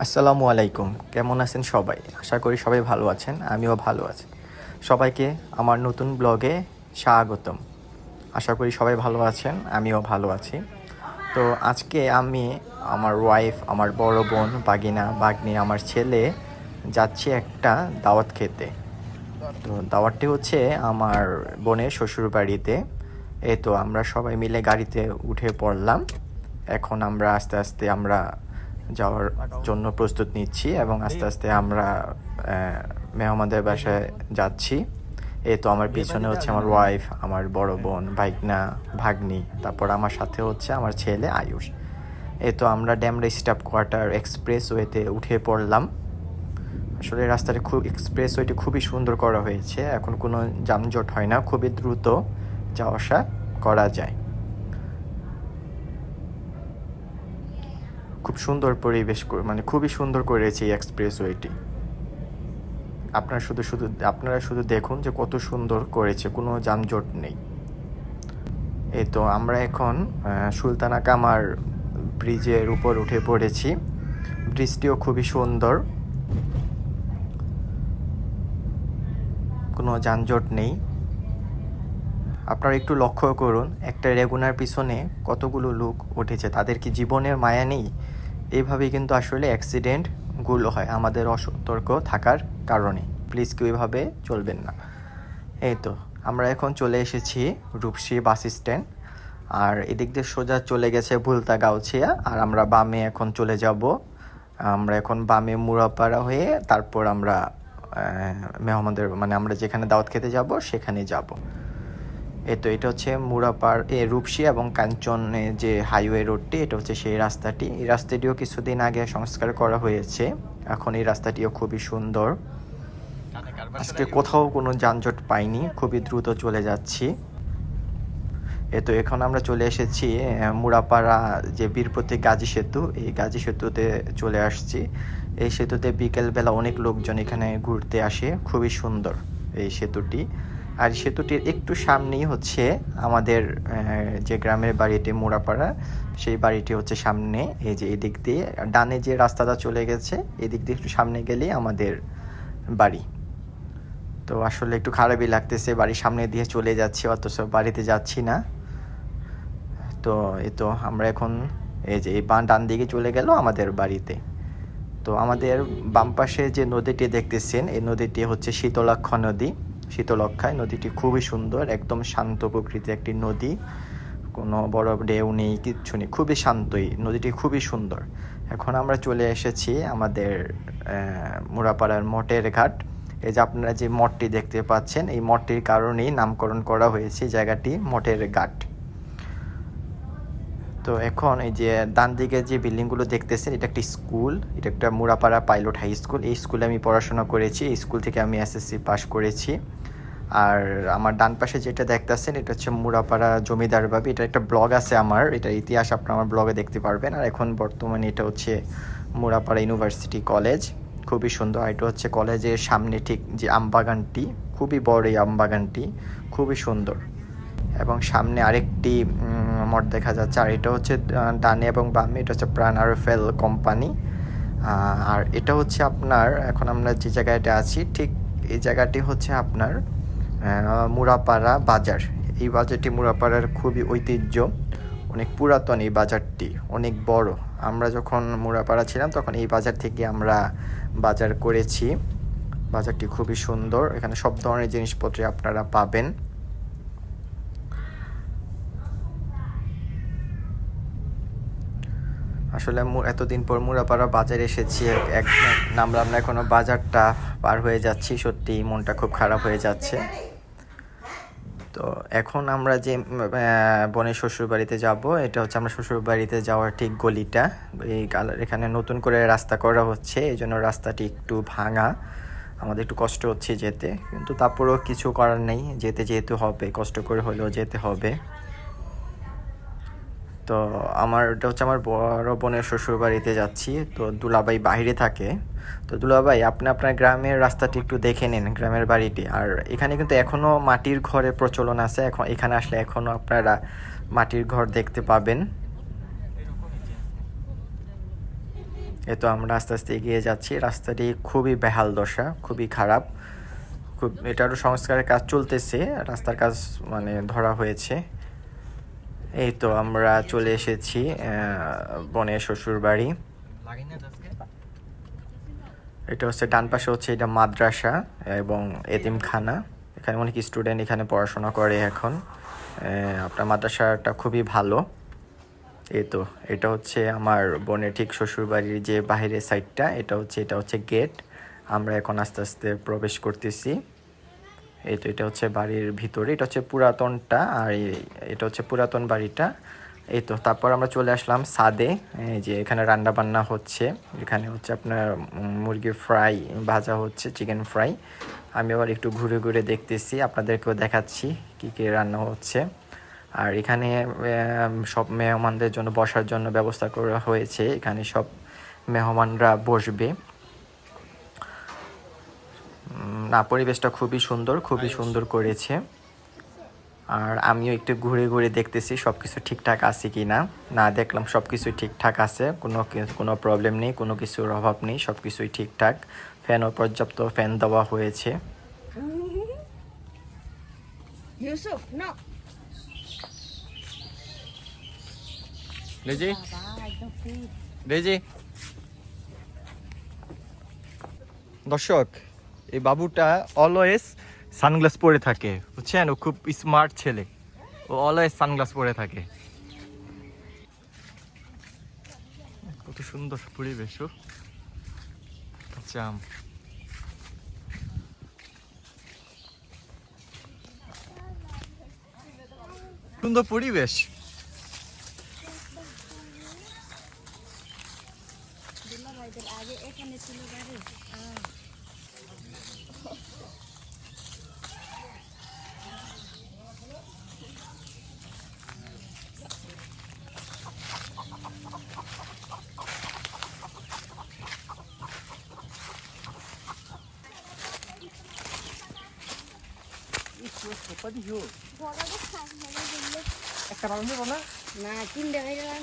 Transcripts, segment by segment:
আসসালামু আলাইকুম। কেমন আছেন সবাই? আশা করি সবাই ভালো আছেন, আমিও ভালো আছি। সবাইকে আমার নতুন ব্লগে স্বাগতম। আশা করি সবাই ভালো আছেন, আমিও ভালো আছি। তো আজকে আমি আমার ওয়াইফ আমার বড় বোন, বাগিনা, বাগনি, আমার ছেলে যাচ্ছি একটা দাওয়াত খেতে। তো দাওয়াতটি হচ্ছে আমার বোনের শ্বশুর বাড়িতে এই তো আমরা সবাই মিলে গাড়িতে উঠে পড়লাম। এখন আমরা আস্তে আস্তে আমরা যাওয়ার জন্য প্রস্তুত নিচ্ছি এবং আস্তে আস্তে আমরা মেহমানদের বাসায় যাচ্ছি। এই তো আমার পিছনে হচ্ছে আমার ওয়াইফ আমার বড় বোন, ভাইগনা, ভাগ্নি, তারপর আমার সাথে হচ্ছে আমার ছেলে আয়ুষ। এই তো আমরা ড্যামরা স্টাফ কোয়ার্টার এক্সপ্রেস ওয়েতে উঠে পড়লাম। আসলে রাস্তাটা খুব এক্সপ্রেস ওয়েটি খুবই সুন্দর করা হয়েছে। এখন কোনো যানজট হয় না, খুবই দ্রুত যাওয়া আসা করা যায়। খুব সুন্দর পরিবেশ মানে খুবই সুন্দর করেছে এই এক্সপ্রেস ওয়েটি আপনারা শুধু শুধু, আপনারা শুধু দেখুন যে কত সুন্দর করেছে, কোনো যানজট নেই। এই তো আমরা এখন সুলতানা কামার ব্রিজের উপর উঠে পড়েছি। ব্রিজটিও খুবই সুন্দর। কোনো যানজট নেই। আপনারা একটু লক্ষ্য করুন, একটা রেগুনার পিছনে কতগুলো লোক উঠেছে। তাদের কি জীবনের মায়া নেই? এইভাবেই কিন্তু আসলে অ্যাক্সিডেন্টগুলো হয়, আমাদের অসতর্ক থাকার কারণে। প্লিজ কেউ এইভাবে চলবেন না। এই তো, আমরা এখন চলে এসেছি রূপসী বাস স্ট্যান্ড আর এদিক দিয়ে সোজা চলে গেছে ভুলতা গাউছিয়া, আর আমরা বামে এখন চলে যাব। আমরা এখন বামে মুরাপাড়া হয়ে তারপর আমরা মেহমানদের মানে আমরা যেখানে দাওয়াত খেতে যাব সেখানে যাব। এই তো এটা হচ্ছে মুরাপাড় এ রূপসী এবং কাঞ্চনে যে হাইওয়ে রোডটি, এটা হচ্ছে সেই রাস্তাটি। এই রাস্তাটিও কিছুদিন আগে সংস্কার করা হয়েছে। এখন এই রাস্তাটিও খুবই সুন্দর। আজকে কোথাও কোনো যানজট পাইনি, খুবই দ্রুত চলে যাচ্ছি। এ তো এখন আমরা চলে এসেছি মুরাপাড়া যে বীরপতি গাজী সেতু, এই গাজী সেতুতে চলে আসছি। এই সেতুতে বিকেলবেলা অনেক লোকজন এখানে ঘুরতে আসে, খুবই সুন্দর এই সেতুটি। আর সেতুটির একটু সামনেই হচ্ছে আমাদের যে গ্রামের বাড়িটি মোড়াপাড়া। সেই বাড়িটি হচ্ছে সামনে, এই যে এদিক দিয়ে। ডানে যে রাস্তাটা চলে গেছে, এদিক দিয়ে একটু সামনে গেলেই আমাদের বাড়ি। তো আসলে একটু খারাপই লাগতেছে, বাড়ির সামনে দিয়ে চলে যাচ্ছি, অথচ বাড়িতে যাচ্ছি না। তো এই তো আমরা এখন এই যে এই বাঁ, ডান দিকে চলে গেল আমাদের বাড়িতে। তো আমাদের বাম পাশে যে নদীটি দেখতেছেন, এই নদীটি হচ্ছে শীতলাক্ষ নদী। শীতলক্ষায়। নদীটি খুবই সুন্দর, একদম শান্ত প্রকৃতির একটি নদী। কোনো বড় ঢেউ নেই, কিচ্ছু নেই, খুবই শান্তই, নদীটি খুবই সুন্দর। এখন আমরা চলে এসেছি আমাদের মুরাপাড়ার মঠের ঘাট। এই যে আপনারা যে মঠটি দেখতে পাচ্ছেন, এই মঠটির কারণেই নামকরণ করা হয়েছে জায়গাটি, মঠের ঘাট। তো এখন এই যে ডান দিকে যে বিল্ডিংগুলো দেখতেছেন, এটা একটা স্কুল, এটা একটা মুরাপাড়া পাইলট হাই স্কুল। এই স্কুলে আমি পড়াশোনা করেছি, এই স্কুল থেকে আমি এসএসসি পাশ করেছি। আর আমার ডান পাশে যেটা দেখতেছেন, এটা হচ্ছে মুরাপাড়া জমিদার বাবি। এটা একটা ব্লগ আছে আমার, এটা ইতিহাস আপনার আমার ব্লগে দেখতে পারবেন। আর এখন বর্তমানে এটা হচ্ছে মুরাপাড়া ইউনিভার্সিটি কলেজ, খুবই সুন্দর। আর এটা হচ্ছে কলেজের সামনে ঠিক যে আমবাগানটি, খুবই বড় এই আমবাগানটি, খুবই সুন্দর। এবং সামনে আরেকটি মঠ দেখা যাচ্ছে, আর এটা হচ্ছে ডানে এবং বামে, এটা হচ্ছে প্রাণ আরফেল কোম্পানি। আর এটা হচ্ছে আপনার, এখন আমরা যে জায়গাটা আছি, ঠিক এই জায়গাটি হচ্ছে আপনার মুরাপাড়া বাজার এই বাজারটি মুরাপাড়ার খুবই ঐতিহ্য, অনেক পুরাতন এই বাজারটি, অনেক বড়। আমরা যখন মুরাপাড়া ছিলাম, তখন এই বাজার থেকে আমরা বাজার করেছি। বাজারটি খুবই সুন্দর। এখানে সব ধরনের জিনিসপত্র আপনারা পাবেন। আসলে এতদিন পর মুরাপাড়া বাজারে এসেছি। এক নামলাম না এখনও। বাজারটা পার হয়ে যাচ্ছি। সত্যি মনটা খুব খারাপ হয়ে যাচ্ছে। তো এখন আমরা যে বনের শ্বশুর বাড়িতে যাব, এটা হচ্ছে আমরা শ্বশুর বাড়িতে যাওয়ার ঠিক গলিটা। এই এখানে নতুন করে রাস্তা করা হচ্ছে, এই জন্য রাস্তাটি একটু ভাঙা। আমাদের একটু কষ্ট হচ্ছে যেতে, কিন্তু তারপরেও কিছু করার নেই। যেতে যেতে হবে, কষ্ট করে হলেও যেতে হবে। তো আমার, এটা হচ্ছে আমার বড় বোনের শ্বশুর বাড়িতে যাচ্ছি। তো দুলাভাই বাইরে থাকে। তো দুলাভাই, আপনি আপনার গ্রামের রাস্তাটি একটু দেখে নিন, গ্রামের বাড়িটি। আর এখানে কিন্তু এখনও মাটির ঘরের প্রচলন আছে। এখন এখানে আসলে এখনও আপনারা মাটির ঘর দেখতে পাবেন। এ তো আমরা আস্তে আস্তে এগিয়ে যাচ্ছি। রাস্তাটি খুবই বেহাল দশা, খুবই খারাপ। খুব, এটারও সংস্কারের কাজ চলতেছে। রাস্তার কাজ মানে ধরা হয়েছে। এই তো আমরা চলে এসেছি বোনের শ্বশুর বাড়ি এটা হচ্ছে ডান পাশে হচ্ছে এটা মাদ্রাসা এবং এতিমখানা। এখানে অনেক স্টুডেন্ট এখানে পড়াশোনা করে এখন। আপনার মাদ্রাসাটা খুবই ভালো। এই তো এটা হচ্ছে আমার বোনের ঠিক শ্বশুর বাড়ির যে বাইরের সাইডটা এটা হচ্ছে এটা হচ্ছে গেট আমরা এখন আস্তে আস্তে প্রবেশ করতেছি। এই তো এটা হচ্ছে বাড়ির ভিতরে এটা হচ্ছে পুরাতনটা আর এটা হচ্ছে পুরাতন বাড়িটা। এই তো তারপর আমরা চলে আসলাম সাদে যে এখানে রান্না বান্না হচ্ছে। এখানে হচ্ছে আপনার উম, মুরগির ফ্রাই ভাজা হচ্ছে চিকেন ফ্রাই। আমি আবার একটু ঘুরে ঘুরে দেখতেছি আপনাদেরকেও দেখাচ্ছি কী কী রান্না হচ্ছে। আর এখানে সব মেহমানদের জন্য বসার জন্য ব্যবস্থা করা হয়েছে। এখানে সব মেহমানরা বসবে। না পরিবেশটা খুবই সুন্দর খুবই সুন্দর করেছে। আর আমিও একটু ঘুরে ঘুরে দেখতেছি সব কিছু ঠিকঠাক আছে কি না না দেখলাম সব কিছুই ঠিকঠাক আছে কোনো কোনো প্রবলেম নেই কোনো কিছুর অভাব নেই সব কিছুই ঠিকঠাক। ফ্যানও পর্যাপ্ত ফ্যান দেওয়া হয়েছে. রেজি. রেজি? দর্শক এই বাবুটা অলওয়েজ সানগ্লাস পরে থাকে, বুঝছেন? ও খুব স্মার্ট ছেলে। ও অলওয়েজ সানগ্লাস পরে থাকে। কত সুন্দর পরিবেশ, ও। জাম সুন্দর পরিবেশ। একটা পালন দেবো না না তিনটে হয়ে গেলাম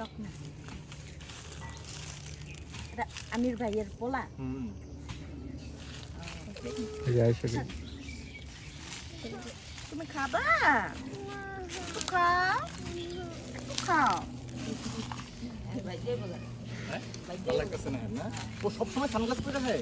টক না। আমির ভাইয়ের পোলা। তুমি খাবা? খাও। খাও। না না? ও সবসময় সানগ্লাস পরে থাকে?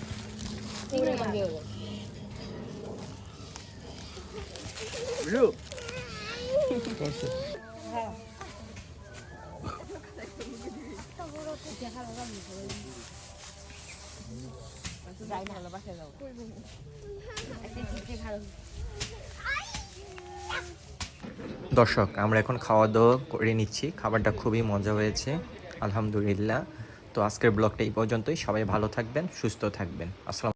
দর্শক, আমরা এখন খাওয়া দাওয়া করে নিচ্ছি। খাবারটা খুবই মজা হয়েছে, আলহামদুলিল্লাহ। তো আজকের ব্লগটা এই পর্যন্তই। সবাই ভালো থাকবেন, সুস্থ থাকবেন। আসসালাম